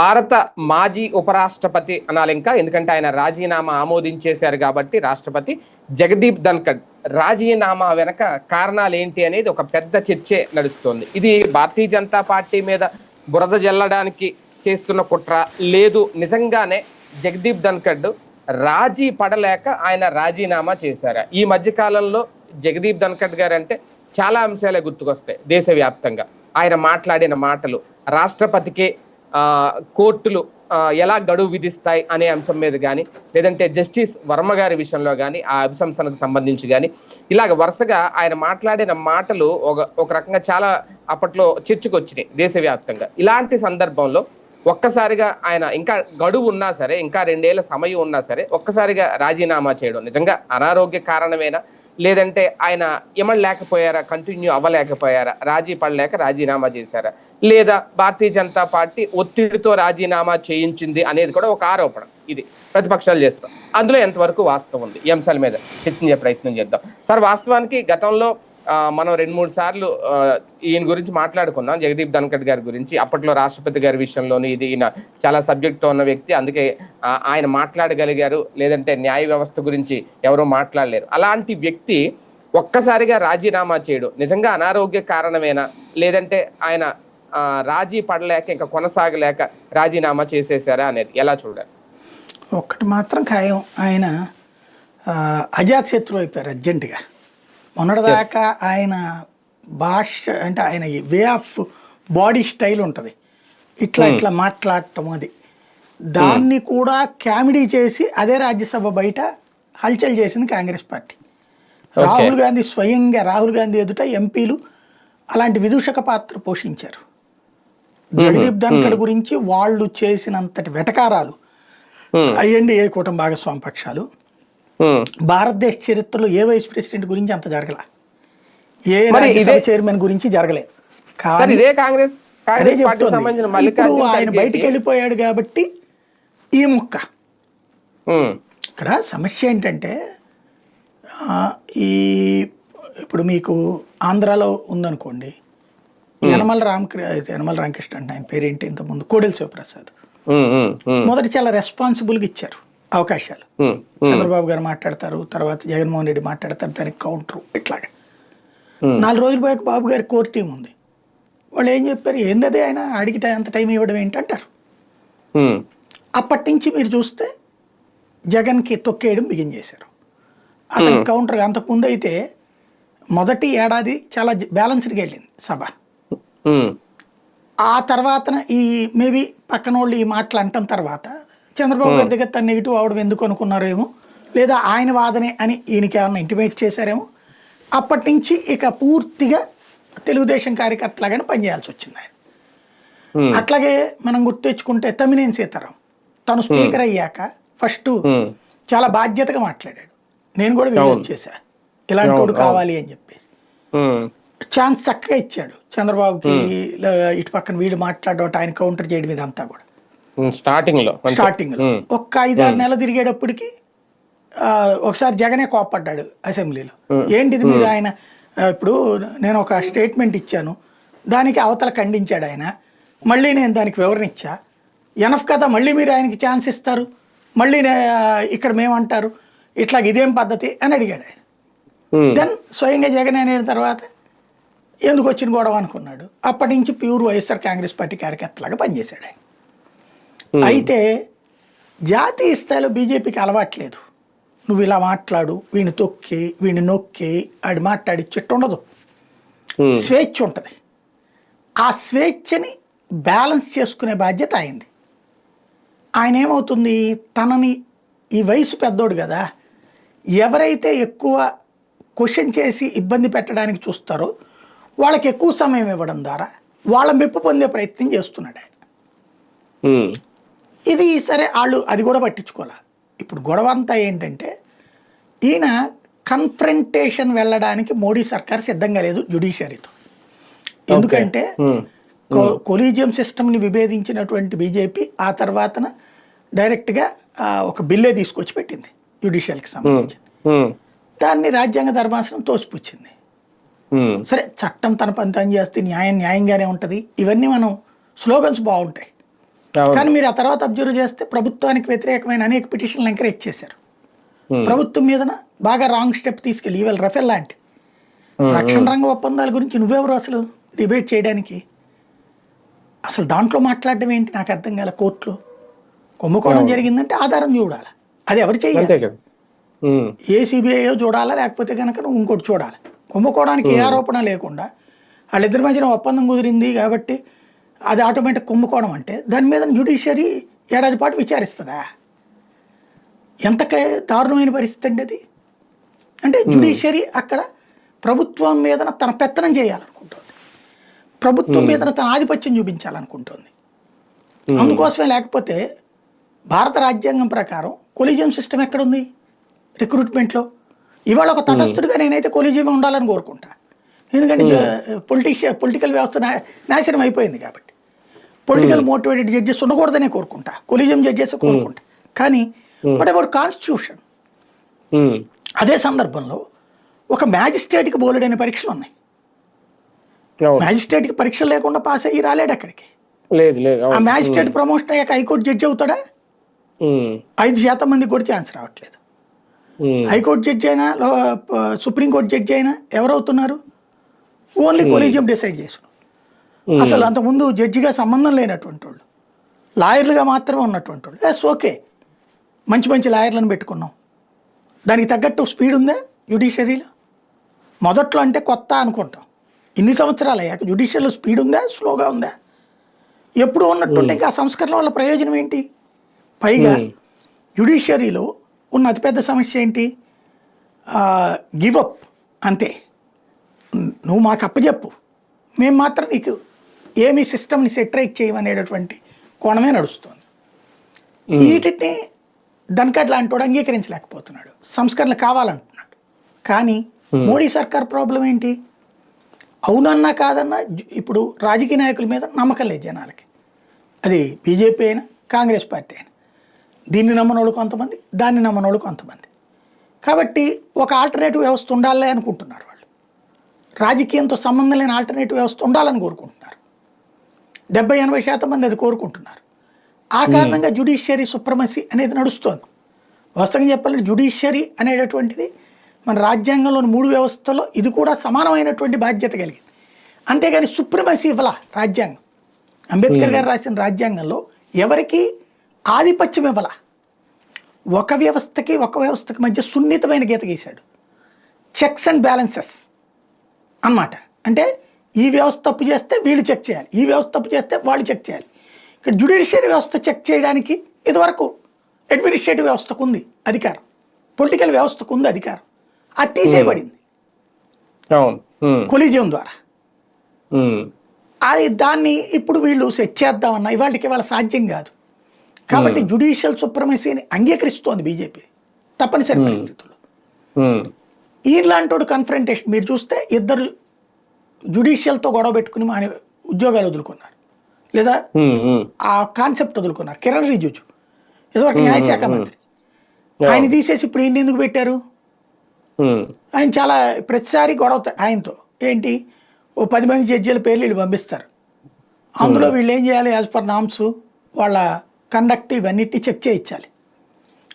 భారత మాజీ ఉపరాష్ట్రపతి అనాలి ఇంకా. ఎందుకంటే ఆయన రాజీనామా ఆమోదించేశారు కాబట్టి రాష్ట్రపతి జగదీప్ ధన్కడ్. రాజీనామా వెనక కారణాలు ఏంటి అనేది ఒక పెద్ద చర్చే నడుస్తోంది. ఇది భారతీయ జనతా పార్టీ మీద బురద జల్లడానికి చేస్తున్న కుట్ర లేదు. నిజంగానే జగదీప్ ధన్కడ్ రాజీ పడలేక ఆయన రాజీనామా చేశారా. ఈ మధ్య కాలంలో జగదీప్ ధన్కడ్ గారు అంటే చాలా అంశాలే గుర్తుకొస్తాయి దేశవ్యాప్తంగా. ఆయన మాట్లాడిన మాటలు రాష్ట్రపతికి కోర్టులు ఎలా గడువు విధిస్తాయి అనే అంశం మీద కానీ లేదంటే జస్టిస్ వర్మ గారి విషయంలో కానీ ఆ అభిశంసనకు సంబంధించి కానీ ఇలాగ వరుసగా ఆయన మాట్లాడిన మాటలు ఒక ఒక రకంగా చాలా అప్పట్లో చర్చకొచ్చినాయి దేశవ్యాప్తంగా. ఇలాంటి సందర్భంలో ఒక్కసారిగా ఆయన ఇంకా గడువు ఉన్నా సరే ఇంకా రెండేళ్ళ సమయం ఉన్నా సరే ఒక్కసారిగా రాజీనామా చేయడం నిజంగా అనారోగ్య కారణమేనా? లేదంటే ఆయన ఇమడలేకపోయారా కంటిన్యూ అవ్వలేకపోయారా? రాజీ పడలేక రాజీనామా చేశారా? లేదా భారతీయ జనతా పార్టీ ఒత్తిడితో రాజీనామా చేయించింది అనేది కూడా ఒక ఆరోపణ. ఇది ప్రతిపక్షాలు చేస్తాం. అందులో ఎంతవరకు వాస్తవం ఉంది? ఈ అంశాల మీద చర్చించే ప్రయత్నం చేద్దాం. సార్ వాస్తవానికి గతంలో మనం రెండు మూడు సార్లు ఈయన గురించి మాట్లాడుకున్నాం. జగదీప్ ధన్కర్ గారి గురించి. అప్పట్లో రాష్ట్రపతి గారి విషయంలోనూ ఇది ఈయన చాలా సబ్జెక్ట్తో ఉన్న వ్యక్తి. అందుకే ఆయన మాట్లాడగలిగారు. లేదంటే న్యాయ వ్యవస్థ గురించి ఎవరూ మాట్లాడలేరు. అలాంటి వ్యక్తి ఒక్కసారిగా రాజీనామా చేయడం. నిజంగా అనారోగ్య కారణమేనా? లేదంటే ఆయన రాజీ పడలేక ఇంకా కొనసాగలేక రాజీనామా చేసేసారా అనేది ఎలా చూడాలి? ఒక్కటి మాత్రం ఖాయం. ఆయన ఆ, అజాత్ శత్రువు అయిపోయారు అర్జెంటుగా. మొన్నటిదాకా ఆయన భాష అంటే ఆయన వే ఆఫ్ బాడీ స్టైల్ ఉంటుంది. ఇట్లా ఇట్లా మాట్లాడటం అది. దాన్ని కూడా కామెడీ చేసి అదే రాజ్యసభ బయట హల్చల్ చేసింది కాంగ్రెస్ పార్టీ. రాహుల్ గాంధీ స్వయంగా రాహుల్ గాంధీ ఎదుట ఎంపీలు అలాంటి విదూషక పాత్ర పోషించారు. జగదీప్ ధన్కడ్ గురించి వాళ్ళు చేసినంతటి వెటకారాలు. అయ్యండి ఏ కూటమి భాగస్వామి పక్షాలు. భారతదేశ చరిత్రలో ఏ వైస్ ప్రెసిడెంట్ గురించి అంత జరగల? ఏ రాజ్యసభ చైర్మన్ గురించి జరగలేదు సార్ కానీ కాంగ్రెస్ ఇప్పుడు ఆయన బయటికి వెళ్ళిపోయాడు కాబట్టి ఈ ముక్క. ఇక్కడ సమస్య ఏంటంటే ఈ ఇప్పుడు మీకు ఆంధ్రాలో ఉందనుకోండి యనమల రామకృ యనమల రామకృష్ణ అంటే ఆయన పేరేంటి ఇంతకుముందు? కోడెల శివప్రసాద్. మొదట చాలా రెస్పాన్సిబుల్గా ఇచ్చారు అవకాశాలు. చంద్రబాబు గారు మాట్లాడతారు తర్వాత జగన్మోహన్ రెడ్డి మాట్లాడతారు దానికి కౌంటర్ ఇట్లాగా. నాలుగు రోజులు పోయాక బాబు గారి కోర్ టీం ఉంది. వాళ్ళు ఏం చెప్పారు? ఏందది ఆయన? అడిగి టై- అంత టైం ఇవ్వడం ఏంటంటారు. అప్పటి నుంచి మీరు చూస్తే జగన్కి తొక్కేయడం బిగిన్ చేశారు. అతని కౌంటర్ అంతకుముందు అయితే మొదటి ఏడాది చాలా బ్యాలెన్స్డ్గా వెళ్ళింది సభ. ఆ తర్వాత ఈ మేబీ పక్కన వాళ్ళు ఈ మాటలు అంటాం తర్వాత చంద్రబాబు గారి దగ్గర తన నెగిటివ్ అవడం ఎందుకు అనుకున్నారేమో లేదా ఆయన వాదనే అని ఈయనకి ఏమన్నా ఇంటిమేట్ చేశారేమో అప్పటి నుంచి ఇక పూర్తిగా తెలుగుదేశం కార్యకర్తలాగానే పనిచేయాల్సి వచ్చింది ఆయన. అట్లాగే మనం గుర్తు తెచ్చుకుంటే తమ్మినేని సీతారాం తను స్పీకర్ అయ్యాక ఫస్ట్. చాలా బాధ్యతగా మాట్లాడాడు. నేను కూడా వీడియో చేశా ఇలాంటి వాడు కావాలి అని చెప్పేసి. ఛాన్స్ చక్కగా ఇచ్చాడు. చంద్రబాబుకి ఇటు పక్కన వీళ్ళు మాట్లాడడం ఆయన కౌంటర్ చేయడం ఇదంతా కూడా. స్టార్టింగ్లో. స్టార్టింగ్లో. ఒక్క ఐదారు నెలలు తిరిగేటప్పటికి ఒకసారి జగనే కోప్పడ్డాడు అసెంబ్లీలో. ఏంటిది మీరు ఆయన ఇప్పుడు నేను ఒక స్టేట్మెంట్ ఇచ్చాను. దానికి అవతల ఖండించాడు ఆయన. మళ్ళీ నేను దానికి వివరణ ఇచ్చా. ఎనఫ్ కదా మళ్ళీ మీరు ఆయనకి ఛాన్స్ ఇస్తారు. మళ్ళీ ఇక్కడ మేమంటారు. ఇట్లా ఇదేం పద్ధతి అని అడిగాడు ఆయన. దెన్ స్వయంగా జగన్ అయిన తర్వాత ఎందుకు వచ్చిన గొడవ అనుకున్నాడు. అప్పటి నుంచి ప్యూర్ వైఎస్ఆర్ కాంగ్రెస్ పార్టీ కార్యకర్తలాగా పనిచేశాడు ఆయన. అయితే జాతీయ స్థాయిలో బీజేపీకి అలవాట్లేదు నువ్వు ఇలా మాట్లాడు వీడిని తొక్కి వీడిని నొక్కి ఆడి మాట్లాడి చెట్టు ఉండదు. స్వేచ్ఛ ఉంటుంది. ఆ స్వేచ్ఛని బ్యాలెన్స్ చేసుకునే బాధ్యత అయింది ఆయన ఏమవుతుంది? తనని ఈ వయసు పెద్దోడు కదా. ఎవరైతే ఎక్కువ క్వశ్చన్ చేసి ఇబ్బంది పెట్టడానికి చూస్తారో వాళ్ళకి ఎక్కువ సమయం ఇవ్వడం ద్వారా వాళ్ళ మెప్పు పొందే ప్రయత్నం చేస్తున్నాడు ఆయన. ఇది సరే వాళ్ళు అది కూడా పట్టించుకోలే ఇప్పుడు గొడవ అంతా ఏంటంటే ఈయన కన్ఫ్రంటేషన్ వెళ్ళడానికి మోడీ సర్కార్ సిద్ధంగా లేదు జ్యుడిషియరీతో ఎందుకంటే కొలీజియం సిస్టమ్ని విభేదించినటువంటి బీజేపీ ఆ తర్వాతన డైరెక్ట్గా ఒక బిల్లే తీసుకొచ్చి పెట్టింది జ్యుడిషియల్కి సంబంధించి. దాన్ని రాజ్యాంగ ధర్మాసనం తోసిపుచ్చింది. సరే చట్టం తన పని తను చేస్తే న్యాయం న్యాయంగానే ఉంటుంది. ఇవన్నీ మనం స్లోగన్స్ బాగుంటాయి. కానీ మీరు ఆ తర్వాత అబ్జర్వ్ చేస్తే ప్రభుత్వానికి వ్యతిరేకమైన అనేక పిటిషన్లు ఎంకరేజ్ చేశారు. ప్రభుత్వం మీదన బాగా రాంగ్ స్టెప్ తీసుకెళ్ళి ఈవేళ రఫేల్ లాంటి. రక్షణ రంగ ఒప్పందాల గురించి నువ్వెవరు అసలు డిబేట్ చేయడానికి? అసలు దాంట్లో మాట్లాడడం ఏంటి? నాకు అర్థం కాలే కోర్టులో. కుంభకోణం జరిగిందంటే ఆధారం చూడాలి. అది ఎవరు చేయాలి. ఏ సిబిఐయో చూడాలా? లేకపోతే కనుక నువ్వు ఇంకోటి చూడాలి? కుంభకోణానికి ఏ ఆరోపణ లేకుండా వాళ్ళిద్దరి మధ్యన ఒప్పందం కుదిరింది కాబట్టి అది ఆటోమేటిక్ కుంభకోణం అంటే దాని మీద జ్యుడిషియరీ ఏడాది పాటు విచారిస్తుందా? ఎంత దారుణమైన పరిస్థితి అండి అది? అంటే జ్యుడిషియరీ అక్కడ ప్రభుత్వం మీద తన పెత్తనం చేయాలనుకుంటుంది. ప్రభుత్వం మీద తన ఆధిపత్యం చూపించాలనుకుంటుంది. అందుకోసమే లేకపోతే భారత రాజ్యాంగం ప్రకారం కొలిజియం సిస్టమ్ ఎక్కడుంది? రిక్రూట్మెంట్లో? ఇవాళ ఒక తటస్థుడిగా నేనైతే కొలిజియం ఉండాలని కోరుకుంటా. ఎందుకంటే పొలిటీషియన్ పొలిటికల్ వ్యవస్థ నాశనం అయిపోయింది కాబట్టి. పొలిటికల్ మోటివేటెడ్ జడ్జెస్ ఉండకూడదనే కోరుకుంటా. కొలిజియం జడ్జెస్ కోరుకుంటా. కానీ వాట్ అబౌట్ కాన్స్టిట్యూషన్. అదే సందర్భంలో ఒక మ్యాజిస్ట్రేట్కి బోలెడైన పరీక్షలు ఉన్నాయి. మ్యాజిస్ట్రేట్కి పరీక్షలు లేకుండా పాస్ అయ్యి రాలేడు అక్కడికి. ఆ మ్యాజిస్ట్రేట్ ప్రమోషన్ అయ్యాక హైకోర్టు జడ్జి అవుతాడా. ఐదు శాతం మందికి కూడా ఛాన్స్ రావట్లేదు. హైకోర్టు జడ్జి అయినా సుప్రీంకోర్టు జడ్జి అయినా ఎవరవుతున్నారు? ఓన్లీ కొలీజియం డిసైడ్ చేసు అసలు అంతకుముందు జడ్జిగా సంబంధం లేనటువంటి వాళ్ళు లాయర్లుగా మాత్రమే ఉన్నటువంటి వాళ్ళు. ఎస్ ఓకే మంచి మంచి లాయర్లను పెట్టుకున్నాం. దానికి తగ్గట్టు స్పీడ్ ఉందా జ్యుడిషియరీలో మొదట్లో అంటే కొత్త అనుకుంటాం. ఇన్ని సంవత్సరాలు అయ్యాక జ్యుడిషియల్లో స్పీడ్ ఉందా స్లోగా ఉందా? ఎప్పుడు ఉన్నట్టుంటే ఇంకా ఆ సంస్కరణ వల్ల ప్రయోజనం ఏంటి? పైగా జ్యుడిషియరీలో ఉన్న అతిపెద్ద సమస్య ఏంటి? గివప్ అంతే నువ్వు మాకు అప్పచెప్పు మేము మాత్రం నీకు ఏమి సిస్టమ్ని సెటరేట్ చేయమనేటటువంటి కోణమే నడుస్తుంది. వీటిని ధన్కడ్ లాంటి వాడు అంగీకరించలేకపోతున్నాడు. సంస్కరణలు కావాలంటున్నాడు. కానీ మోడీ సర్కార్ ప్రాబ్లం ఏంటి? అవునన్నా కాదన్నా ఇప్పుడు రాజకీయ నాయకుల మీద నమ్మకం లేదు జనాలకి. అది బీజేపీ అయినా కాంగ్రెస్ పార్టీ అయినా. దీన్ని నమ్మనోళ్ళు కొంతమంది దాన్ని నమ్మనోళ్ళు కొంతమంది కాబట్టి ఒక ఆల్టర్నేటివ్ వ్యవస్థ ఉండాలి అనుకుంటున్నారు వాళ్ళు. రాజకీయంతో సంబంధం లేని ఆల్టర్నేటివ్ వ్యవస్థ ఉండాలని కోరుకుంటున్నారు. డెబ్బై ఎనభై శాతం మంది అది కోరుకుంటున్నారు. ఆ కారణంగా జ్యుడిషియరీ సుప్రమసీ అనేది నడుస్తోంది. వాస్తవంగా చెప్పాలంటే జ్యుడిషియరీ అనేటటువంటిది మన రాజ్యాంగంలోని మూడు వ్యవస్థల్లో ఇది కూడా సమానమైనటువంటి బాధ్యత కలిగింది. అంతేగాని సుప్రమసీ ఇవ్వాల రాజ్యాంగం. అంబేద్కర్ గారు రాసిన రాజ్యాంగంలో ఎవరికి ఆధిపత్యం ఇవ్వాల. ఒక వ్యవస్థకి ఒక వ్యవస్థకి మధ్య సున్నితమైన గీత గీశాడు. చెక్స్ అండ్ బ్యాలెన్సెస్ అన్నమాట. అంటే ఈ వ్యవస్థ తప్పు చేస్తే వీళ్ళు చెక్ చేయాలి. ఈ వ్యవస్థ తప్పు చేస్తే వాళ్ళు చెక్ చేయాలి. ఇక్కడ జ్యుడిషియరీ వ్యవస్థ చెక్ చేయడానికి ఇదివరకు అడ్మినిస్ట్రేటివ్ వ్యవస్థకు ఉంది అధికారం. పొలిటికల్ వ్యవస్థకు ఉంది అధికారం. అది తీసేయబడింది. అవును. ఉమ్. కొలీజియం ద్వారా. ఉమ్. అది దాన్ని ఇప్పుడు వీళ్ళు సెట్ చేద్దామన్నా ఇవాళకి ఇవాళ సాధ్యం కాదు. కాబట్టి జ్యుడిషియల్ సుప్రమసీని అంగీకరిస్తోంది బీజేపీ తప్పనిసరి పరిస్థితుల్లో. ఉమ్. ఈలాంటోడు కన్ఫరంటేషన్ మీరు చూస్తే ఇద్దరు జ్యుడిషియల్తో గొడవ పెట్టుకుని మా ఉద్యోగాలు వదులుకున్నారు. లేదా. ఆ కాన్సెప్ట్ వదులుకున్నారు. కిరణ్ రిజిజు ఇదివరకు న్యాయశాఖ మంత్రి. ఆయన తీసేసి ఇప్పుడు ఈయన ఎందుకు పెట్టారు. ఆయన చాలా ప్రతిసారి గొడవ ఆయనతో. ఏంటి? ఓ పది మంది జడ్జీల పేర్లు వీళ్ళు పంపిస్తారు. అందులో వీళ్ళు ఏం చేయాలి యాజ్ పర్ నామ్స్ వాళ్ళ కండక్ట్ ఇవన్నిటి చెక్ చేయించాలి.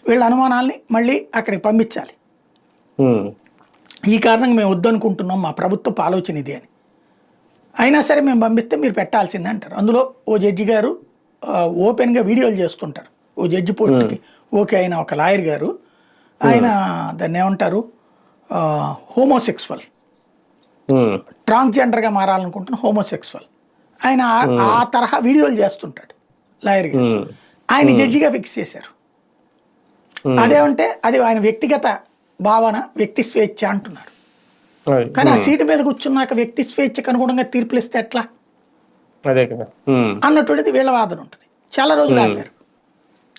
వీళ్ళ అనుమానాల్ని మళ్ళీ అక్కడికి పంపించాలి. ఈ కారణంగా మేము వద్దనుకుంటున్నాం మా ప్రభుత్వపు ఆలోచన ఇది అని. అయినా సరే మేము పంపిస్తే మీరు పెట్టాల్సిందే అంటారు. అందులో ఓ జడ్జి గారు ఓపెన్గా వీడియోలు చేస్తుంటారు. ఓ జడ్జి పోస్ట్కి ఓకే అయిన ఒక లాయర్ గారు ఆయన దాన్ని ఏమంటారు? హోమోసెక్సువల్. ట్రాన్స్జెండర్గా మారాలనుకుంటున్న హోమోసెక్సువల్. ఆయన ఆ- తరహా వీడియోలు చేస్తుంటాడు లాయర్ గారు. ఆయన జడ్జిగా ఫిక్స్ చేశారు. అదేమంటే అది ఆయన వ్యక్తిగత భావన వ్యక్తి స్వేచ్ఛ అంటున్నారు. కానీ ఆ సీటు మీద కూర్చున్నాక వ్యక్తి స్వేచ్ఛకు అనుగుణంగా తీర్పులు ఇస్తే ఎట్లా. అన్నటువంటిది వీళ్ళ వాదన ఉంటుంది. చాలా రోజులు ఆపారు.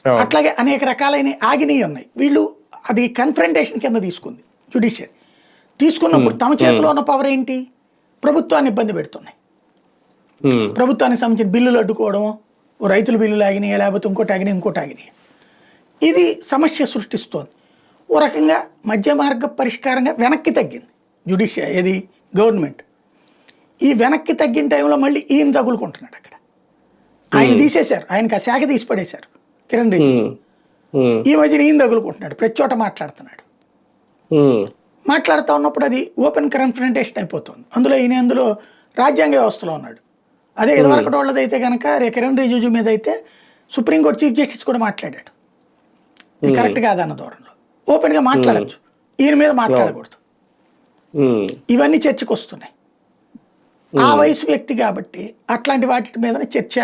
అవును. అట్లాగే అనేక రకాలైన ఆగినవి ఉన్నాయి. వీళ్ళు అది కన్ఫరంటేషన్ కింద తీసుకుంది జ్యుడిషియరీ తీసుకున్నప్పుడు తమ చేతిలో ఉన్న పవర్ ఏంటి? ప్రభుత్వాన్ని ఇబ్బంది పెడుతున్నాయి. ప్రభుత్వానికి సంబంధించిన బిల్లులు అడ్డుకోవడం ఓ రైతుల బిల్లులు ఆగినాయి లేకపోతే ఇంకోటి ఆగినాయి ఇంకోటి ఆగినాయి? ఇది సమస్య సృష్టిస్తోంది. ఓ రకంగా మధ్య మార్గ పరిష్కారంగా వెనక్కి తగ్గింది జ్యుడిషియా ఏది? గవర్నమెంట్. ఈ వెనక్కి తగ్గిన టైంలో మళ్ళీ ఈయన తగులుకుంటున్నాడు అక్కడ. ఆయన తీసేశారు. ఆయనకి ఆ శాఖ తీసి పడేశారు కిరణ్ రెడ్డి. ఈ మధ్యన ఈయన తగులుకుంటున్నాడు. ప్రతి చోట మాట్లాడుతున్నాడు. మాట్లాడుతూ ఉన్నప్పుడు అది ఓపెన్ కన్ఫ్రంటేషన్ అయిపోతుంది. అందులో ఈయన అందులో రాజ్యాంగ వ్యవస్థలో ఉన్నాడు. అదే ఇదివరకటి వాళ్ళది అయితే కనుక కిరణ్ రిజిజు మీద అయితే సుప్రీంకోర్టు చీఫ్ జస్టిస్ కూడా మాట్లాడాడు. ఇది కరెక్ట్ కాదన్న ధోరణిలో. ఓపెన్గా మాట్లాడచ్చు. ఈయన మీద మాట్లాడకూడదు. ఇవన్నీ చర్చకు వస్తున్నాయి ఆ వయసు వ్యక్తి కాబట్టి అట్లాంటి వాటి మీద చర్చ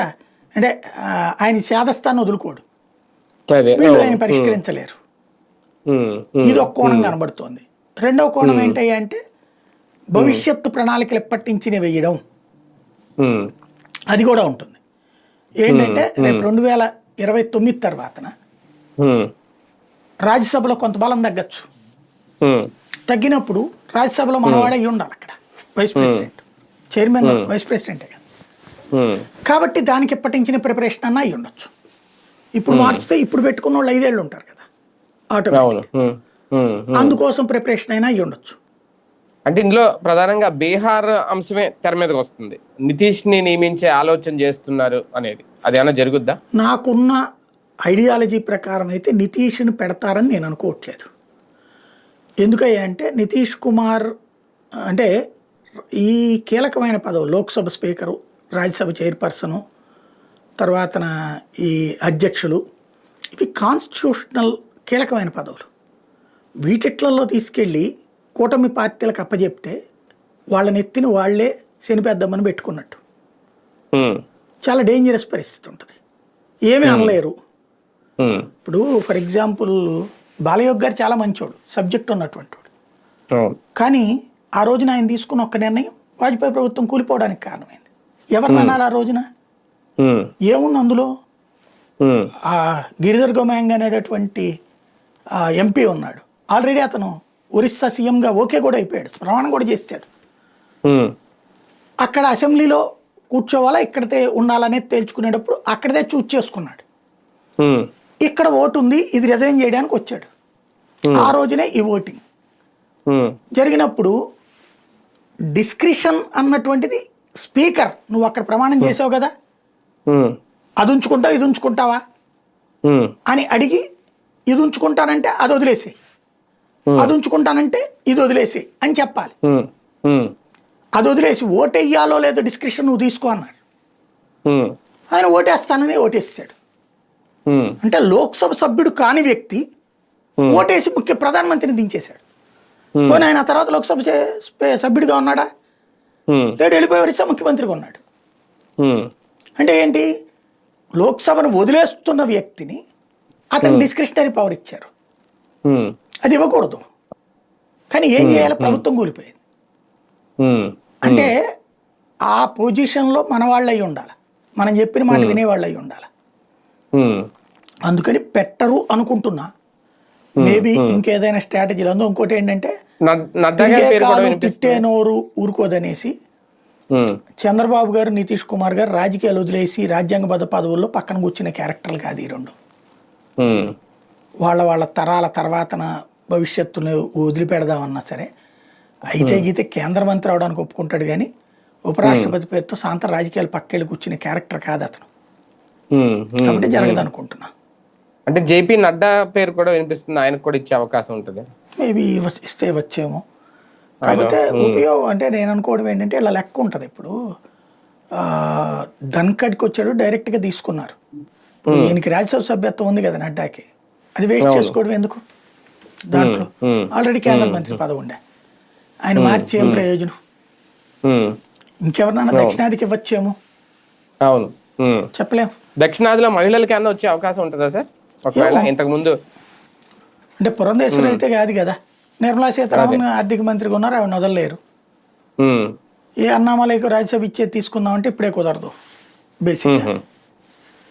అంటే ఆయన సేదస్థాన్ని వదులుకోడు. వీళ్ళు ఆయన పరిష్కరించలేరు. ఇది ఒక కోణం కనబడుతోంది. రెండవ కోణం ఏంటయ్యా అంటే భవిష్యత్తు ప్రణాళికలు ఎప్పటి నుంచి వేయడం. అది కూడా ఉంటుంది. ఏంటంటే రేపు రెండు వేల ఇరవై తొమ్మిది తర్వాతన రాజ్యసభలో కొంత బలం తగ్గచ్చు. తగ్గినప్పుడు రాజ్యసభలో మనవాడే ఉండాలి అక్కడ. వైస్ ప్రెసిడెంట్ చైర్మన్ వైస్ ప్రెసిడెంటే కదా. కాబట్టి దానికి ఎప్పటి నుంచి ప్రిపరేషన్ అన్న అయి ఉండొచ్చు. ఇప్పుడు మార్చితే ఇప్పుడు పెట్టుకున్న వాళ్ళు ఐదేళ్ళు ఉంటారు కదా. ఆటోమేటిక్. అందుకోసం ప్రిపరేషన్ అయినా అయి ఉండొచ్చు. అంటే ఇందులో ప్రధానంగా బీహార్ అంశమే తెర మీదకి వస్తుంది. నితీష్ని నియమించే ఆలోచన చేస్తున్నారు అనేది. అది ఏమైనా జరుగుద్దా? నాకున్న ఐడియాలజీ ప్రకారం అయితే నితీష్ని పెడతారని నేను అనుకోవట్లేదు. ఎందుకయ్యా అంటే నితీష్ కుమార్ అంటే ఈ కీలకమైన పదవి లోక్సభ స్పీకరు రాజ్యసభ చైర్పర్సను తర్వాత ఈ అధ్యక్షులు ఇవి కాన్స్టిట్యూషనల్ కీలకమైన పదవులు. వీటిట్లలో తీసుకెళ్ళి కూటమి పార్టీలకు అప్పచెప్తే వాళ్ళని ఎత్తిన వాళ్ళే శనిపెద్దామని పెట్టుకున్నట్టు. చాలా డేంజరస్ పరిస్థితి ఉంటుంది. ఏమీ అనలేరు. ఇప్పుడు ఫర్ ఎగ్జాంపుల్ బాలయోగ్ గారు చాలా మంచోడు సబ్జెక్ట్ ఉన్నటువంటి వాడు. కానీ ఆ రోజున ఆయన తీసుకున్న ఒక్క నిర్ణయం వాజ్పేయి ప్రభుత్వం కూలిపోవడానికి కారణమైంది. ఎవరిని అనాలి ఆ రోజున? ఏముంది అందులో? ఆ గిరిధర్ గోమాంగ్ అనేటటువంటి ఎంపీ ఉన్నాడు. ఆల్రెడీ అతను ఒరిస్సా సీఎంగా ఓకే కూడా అయిపోయాడు. ప్రమాణం కూడా ఉమ్, అక్కడ అసెంబ్లీలో కూర్చోవాలా ఇక్కడితే ఉండాలనేది తేల్చుకునేటప్పుడు అక్కడిదే చూజ్ చేసుకున్నాడు. ఇక్కడ ఓటు ఉంది ఇది రిజైన్ చేయడానికి వచ్చాడు. ఆ రోజునే ఈ ఓటింగ్. జరిగినప్పుడు డిస్క్రిషన్ అన్నటువంటిది స్పీకర్ నువ్వు అక్కడ ప్రమాణం చేసావు కదా? అది ఉంచుకుంటావు ఇది ఉంచుకుంటావా? అని అడిగి ఇది ఉంచుకుంటానంటే అది వదిలేసి అది ఉంచుకుంటానంటే ఇది వదిలేసి అని చెప్పాలి. అది వదిలేసి ఓటెయ్యాలో లేదో డిస్క్రిప్షన్ నువ్వు తీసుకో అన్నాడు. ఆయన ఓటేస్తానని ఓటేసాడు అంటే లోక్సభ సభ్యుడు కాని వ్యక్తి ఓటేసి ముఖ్య ప్రధానమంత్రిని దించేశాడు. పోనీ ఆయన తర్వాత లోక్సభ సభ్యుడిగా ఉన్నాడా? లేడు వెళ్ళిపోయి ఒరిస్సా ముఖ్యమంత్రిగా ఉన్నాడు. అంటే ఏంటి? లోక్సభను వదిలేస్తున్న వ్యక్తిని అతను డిస్క్రిషనరీ పవర్ ఇచ్చారు. అది ఇవ్వకూడదు. కానీ ఏం చేయాలి? ప్రభుత్వం కూలిపోయింది. అంటే ఆ పొజిషన్లో మన వాళ్ళు అయి ఉండాలి. మనం చెప్పిన మాట వినేవాళ్ళు అయి ఉండాలి. అందుకని పెట్టరు అనుకుంటున్నా. మేబీ ఇంకేదైనా స్ట్రాటజీలు అందు ఇంకోటి ఏంటంటే తిట్టే నోరు ఊరుకోదనేసి చంద్రబాబు గారు నితీష్ కుమార్ గారు రాజకీయాలు వదిలేసి రాజ్యాంగబద్ధ పదవుల్లో పక్కన కూర్చున్న క్యారెక్టర్లు కాదు ఈ రెండు. వాళ్ళ వాళ్ళ తరాల తర్వాతన భవిష్యత్తును వదిలిపెడదామన్నా సరే అయితే గీతే కేంద్ర మంత్రి అవడానికి ఒప్పుకుంటాడు కానీ ఉపరాష్ట్రపతి పేరుతో సాంత రాజకీయాలు పక్కెళ్ళి కూర్చునే క్యారెక్టర్ కాదు అతను. ఉమ్. కాబట్టి జరగదు అనుకుంటున్నా అంటే జేపీ నడ్డా పేరు కూడా వినిపిస్తుంది ఆయనకు కూడా ఇచ్చే అవకాశం ఉంటుంది. మేబీ ఇస్తే వచ్చేమో కాకపోతే ఉపయోగం అంటే నేను అనుకోవడం ఏంటంటే ఇలా లెక్క ఉంటుంది ఇప్పుడు. ఆ, ధన్కడ్కి వచ్చాడు డైరెక్ట్గా తీసుకున్నారు. ఇప్పుడు ఈయనకి రాజ్యసభ సభ్యత్వం ఉంది కదా నడ్డాకి. అది వేస్ట్ చేసుకోవడం ఎందుకు? దాంట్లో. ఆల్రెడీ కేంద్ర మంత్రి పదవి ఉండే. ఆయన మార్చి ఏం ప్రయోజనం? ఇంకెవరినైనా దక్షిణాదికి ఇవ్వచ్చేమో? అవును. ఉమ్. చెప్పలేం. దక్షిణాదిలో మహిళలకి అన్న వచ్చే అవకాశం ఉంటుందా సార్? ఒకవేళ ఇంతకు ముందు అంటే పురంధేశ్వరి అయితే కాదు కదా? నిర్మలా సీతారామన్ ఆర్థిక మంత్రిగా ఉన్నారు ఆవిడ వదలలేరు. ఏ అన్నామలైకు రాజ్యసభ ఇచ్చేది తీసుకుందామంటే ఇప్పుడే కుదరదు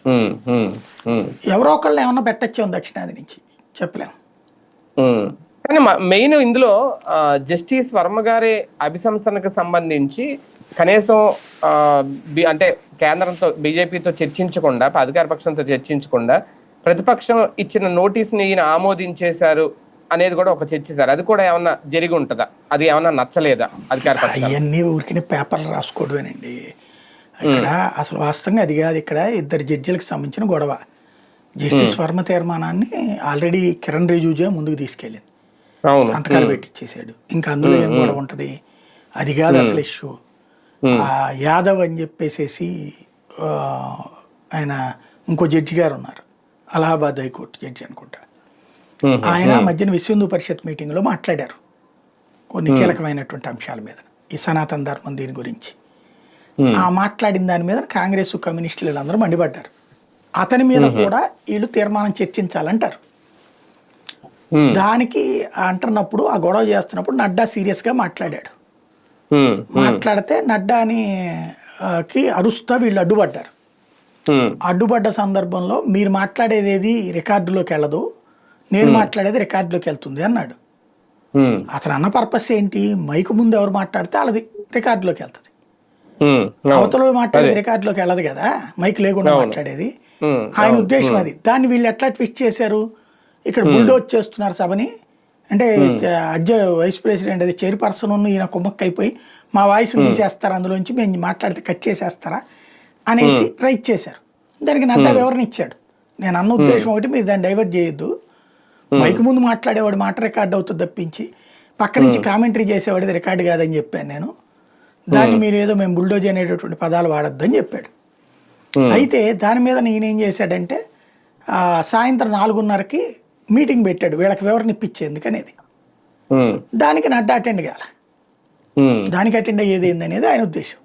ఉమ్, ఎవరో ఒకళ్ళు ఏమన్నా పెట్టచ్చేమో దక్షిణాది నుంచి. చెప్పలేం. ఉమ్. కానీ మెయిన్ ఇందులో జస్టిస్ వర్మ గారి అభిశంసనకు సంబంధించి కనీసం అంటే కేంద్రంతో బీజేపీతో చర్చించకుండా అధికార పక్షంతో చర్చించకుండా ప్రతిపక్షం ఇచ్చిన నోటీస్ని ఈయన ఆమోదించేశారు అనేది కూడా ఒక చర్చ సార్. అది కూడా ఏమన్నా జరిగి ఉంటుందా? అది ఏమన్నా నచ్చలేదా అధికార పక్షం అవన్నీ ఊరికి పేపర్లు రాసుకోవడమేనండి. ఇక్కడ అసలు వాస్తవంగా అది కాదు. ఇక్కడ ఇద్దరు జడ్జిలకు సంబంధించిన గొడవ. జస్టిస్ వర్మ తీర్మానాన్ని ఆల్రెడీ కిరణ్ రిజిజుజే ముందుకు తీసుకెళ్ళింది. సంతకాలు పెట్టించేసాడు ఇంకా అందులో ఏం గొడవ ఉంటది? అది కాదు అసలు ఇష్యూ. యాదవ్ అని చెప్పేసేసి ఆయన ఇంకో జడ్జి గారు ఉన్నారు. అలహాబాద్ హైకోర్టు జడ్జి అనుకుంటా. ఆయన మధ్యన విశ్వ హిందూ పరిషత్ మీటింగ్లో మాట్లాడారు. కొన్ని కీలకమైనటువంటి అంశాల మీద. ఈ సనాతన ధర్మం దీని గురించి. ఆ మాట్లాడిన దాని మీద కాంగ్రెస్ కమ్యూనిస్టులు వీళ్ళందరూ మండిపడ్డారు. అతని మీద కూడా వీళ్ళు తీర్మానం చర్చించాలంటారు. దానికి అంటున్నప్పుడు ఆ గొడవ చేస్తున్నప్పుడు నడ్డా సీరియస్గా మాట్లాడాడు. మాట్లాడితే నడ్డాని కి అరుస్తా వీళ్ళు అడ్డుపడ్డారు. అడ్డుపడ్డ సందర్భంలో మీరు మాట్లాడేది ఏది రికార్డులోకి వెళ్ళదు. నేను మాట్లాడేది రికార్డులోకి వెళ్తుంది అన్నాడు. అతను అన్న పర్పస్ ఏంటి? మైకు ముందు ఎవరు మాట్లాడితే వాళ్ళది రికార్డులోకి వెళ్తుంది. అవతల మాట్లాడేది రికార్డులోకి వెళ్ళదు కదా? మైక్ లేకుండా మాట్లాడేది. ఆయన ఉద్దేశం అది. దాన్ని వీళ్ళు ఎట్లా ట్విస్ట్ చేశారు? ఇక్కడ బుల్డోజ్ చేస్తున్నారు సభని. అంటే అధ్య వైస్ ప్రెసిడెంట్ అది చైర్పర్సన్ ఉన్న ఈయన కుమ్మక్క అయిపోయి మా వాయిస్ తీసేస్తారు అందులోంచి మేము మాట్లాడితే కట్ చేసేస్తారా? అనేసి రైట్ చేశారు. దానికి నడ్డా వివరణ ఇచ్చాడు. నేను అన్న ఉద్దేశం ఒకటి మీరు దాన్ని డైవర్ట్ చేయొద్దు. మైక్ ముందు మాట్లాడేవాడు మాట రికార్డ్ అవుతుంది తప్పించి పక్క నుంచి కామెంటరీ చేసేవాడిది రికార్డు కాదని చెప్పాను నేను. దాన్ని మీరు ఏదో మేము బుల్డోజ్ అనేటటువంటి పదాలు వాడొద్దు అని చెప్పాడు అయితే దాని మీద నేనేం చేశాడంటే సాయంత్రం నాలుగున్నరకి మీటింగ్ పెట్టాడు వీళ్ళకి వివరణ ఇప్పించేందుకు అనేది దానికి నడ్డా అటెండ్ కాల. దానికి అటెండ్ అయ్యేది ఏందనేది ఆయన ఉద్దేశం.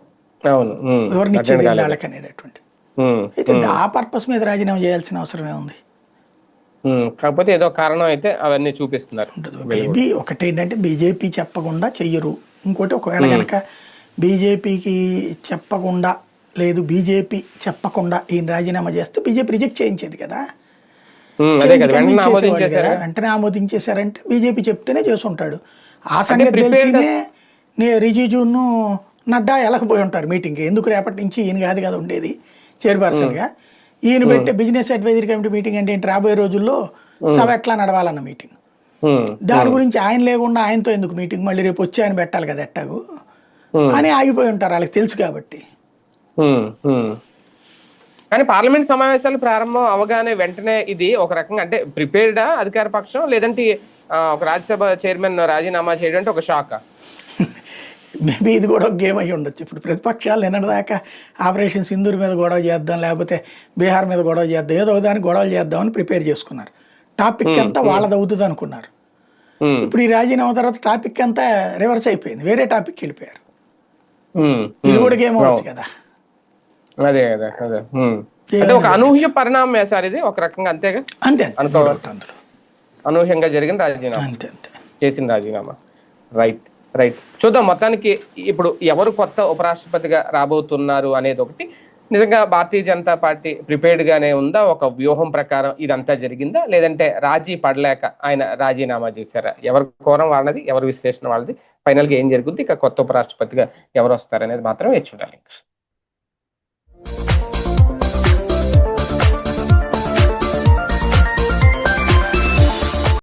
వివరణ ఇచ్చేది. వాళ్ళకి అనేటటువంటి. అయితే ఆ పర్పస్ మీద రాజీనామా చేయాల్సిన అవసరం ఏముంది ఉమ్, కాకపోతే ఏదో కారణం అయితే అవన్నీ చూపిస్తున్నారు. మేబీ ఒకటి ఏంటంటే బీజేపీ చెప్పకుండా చెయ్యరు. ఇంకోటి ఒకవేళ కనుక బీజేపీకి చెప్పకుండా లేదు బీజేపీ చెప్పకుండా ఈయన రాజీనామా చేస్తే బీజేపీ రిజెక్ట్ చేయించేది కదా. వెంటనే ఆమోదించేశారంటే బీజేపీ చెప్తేనే చేసుంటాడు ఆ సంగతి తెలిసినే నే రిజిజును నడ్డా వెళ్ళకపోయి ఉంటారు మీటింగ్కి. ఎందుకు రేపటి నుంచి ఈయన కాదు కదా ఉండేది చైర్పర్సన్గా. ఈయన పెట్టే బిజినెస్ అడ్వైజరీ కమిటీ మీటింగ్ అంటే ఏంటి? రాబోయే రోజుల్లో సభ ఎట్లా నడవాలన్న మీటింగ్. దాని గురించి ఆయన లేకుండా ఆయనతో ఎందుకు మీటింగ్? మళ్ళీ రేపు వచ్చి ఆయన పెట్టాలి కదా ఎట్టాగు. అని ఆగిపోయి ఉంటారు వాళ్ళకి తెలుసు కాబట్టి. ఉమ్, ఉమ్. కానీ పార్లమెంట్ సమావేశాలు ప్రారంభం అవగానే వెంటనే ఇది ఒక రకంగా అంటే ప్రిపేర్డా అధికార పక్షం? లేదంటే ఒక రాజ్యసభ చైర్మన్ రాజీనామా చేయడం అంటే ఒక షాక్ మేబీ ఇది కూడా ఒక గేమ్ అయి ఉండొచ్చు. ఇప్పుడు ప్రతిపక్షాలు నిన్నటిదాకా ఆపరేషన్ సింధూర్ మీద గొడవ చేద్దాం లేకపోతే బీహార్ మీద గొడవ చేద్దాం ఏదో ఒక దానికి గొడవలు చేద్దామని ప్రిపేర్ చేసుకున్నారు. టాపిక్ అంతా వాళ్ళది అవుతుంది అనుకున్నారు. ఇప్పుడు ఈ రాజీనామా తర్వాత టాపిక్ అంతా రివర్స్ అయిపోయింది. వేరే టాపిక్ వెళ్ళిపోయారు. ఇది కూడా గేమ్ అవ్వచ్చు కదా. అదే అదే. ఉమ్. అంటే ఒక అనూహ్య పరిణామం సార్ ఇది ఒక రకంగా అంతేగా అంతే అనూహ్యంగా జరిగిన రాజీనామా. అంతే అంతే. చేసిన రాజీనామా. రైట్ రైట్ చూద్దాం మొత్తానికి ఇప్పుడు ఎవరు కొత్త ఉపరాష్ట్రపతిగా రాబోతున్నారు అనేది ఒకటి. నిజంగా భారతీయ జనతా పార్టీ ప్రిపేర్డ్ గానే ఉందా? ఒక వ్యూహం ప్రకారం ఇదంతా జరిగిందా? లేదంటే రాజీ పడలేక ఆయన రాజీనామా చేశారా? ఎవరి కోరం వాళ్ళది ఎవరి విశ్లేషణ వాళ్ళది? ఫైనల్గా ఏం జరుగుద్ది? ఇక కొత్త ఉపరాష్ట్రపతిగా ఎవరు వస్తారనేది మాత్రం వేచి చూడాలి ఇంకా.